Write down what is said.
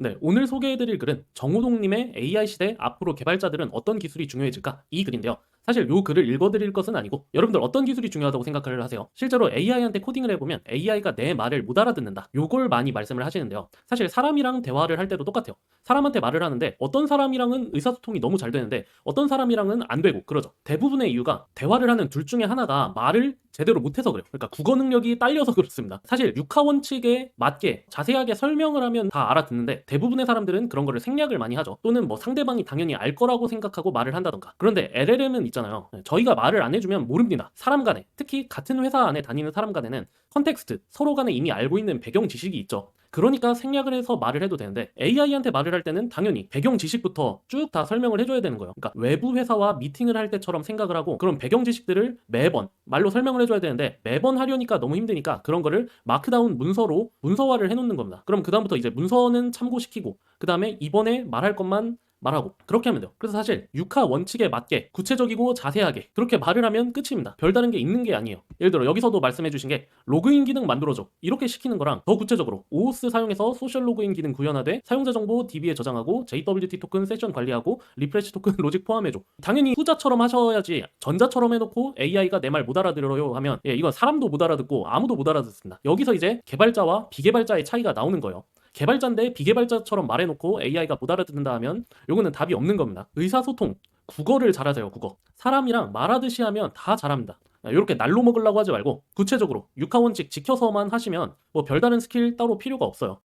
네, 오늘 소개해드릴 글은 정호동님의 AI 시대 앞으로 개발자들은 어떤 기술이 중요해질까? 이 글인데요. 사실 요 글을 읽어드릴 것은 아니고 여러분들 어떤 기술이 중요하다고 생각을 하세요? 실제로 AI한테 코딩을 해보면 AI가 내 말을 못 알아듣는다. 요걸 많이 말씀을 하시는데요. 사실 사람이랑 대화를 할 때도 똑같아요. 사람한테 말을 하는데 어떤 사람이랑은 의사소통이 너무 잘 되는데 어떤 사람이랑은 안 되고 그러죠. 대부분의 이유가 대화를 하는 둘 중에 하나가 말을 제대로 못해서 그래요. 그러니까 국어 능력이 딸려서 그렇습니다. 사실 육하 원칙에 맞게 자세하게 설명을 하면 다 알아듣는데 대부분의 사람들은 그런 거를 생략을 많이 하죠. 또는 뭐 상대방이 당연히 알 거라고 생각하고 말을 한다던가. 그런데 LLM은 있 잖아요. 네, 저희가 말을 안 해주면 모릅니다. 사람 간에 특히 같은 회사 안에 다니는 사람 간에는 컨텍스트 서로 간에 이미 알고 있는 배경 지식이 있죠. 그러니까 생략을 해서 말을 해도 되는데 AI한테 말을 할 때는 당연히 배경 지식부터 쭉 다 설명을 해줘야 되는 거예요. 그러니까 외부 회사와 미팅을 할 때처럼 생각을 하고 그런 배경 지식들을 매번 말로 설명을 해줘야 되는데 매번 하려니까 너무 힘드니까 그런 거를 마크다운 문서로 문서화를 해놓는 겁니다. 그럼 그 다음부터 이제 문서는 참고시키고 그 다음에 이번에 말할 것만 말하고 그렇게 하면 돼요. 그래서 사실 육하 원칙에 맞게 구체적이고 자세하게 그렇게 말을 하면 끝입니다. 별다른 게 있는 게 아니에요. 예를 들어 여기서도 말씀해 주신 게 로그인 기능 만들어줘 이렇게 시키는 거랑 더 구체적으로 OOS 사용해서 소셜 로그인 기능 구현하되 사용자 정보 DB에 저장하고 JWT 토큰 세션 관리하고 리프레시 토큰 로직 포함해줘. 당연히 후자처럼 하셔야지 전자처럼 해놓고 AI가 내 말 못 알아들어요 하면 예, 이건 사람도 못 알아듣고 아무도 못 알아듣습니다. 여기서 이제 개발자와 비개발자의 차이가 나오는 거예요. 개발자인데 비개발자처럼 말해놓고 AI가 못 알아듣는다 하면 요거는 답이 없는 겁니다. 의사소통, 국어를 잘하세요, 국어. 사람이랑 말하듯이 하면 다 잘합니다. 이렇게 날로 먹으려고 하지 말고 구체적으로 육하 원칙 지켜서만 하시면 뭐 별다른 스킬 따로 필요가 없어요.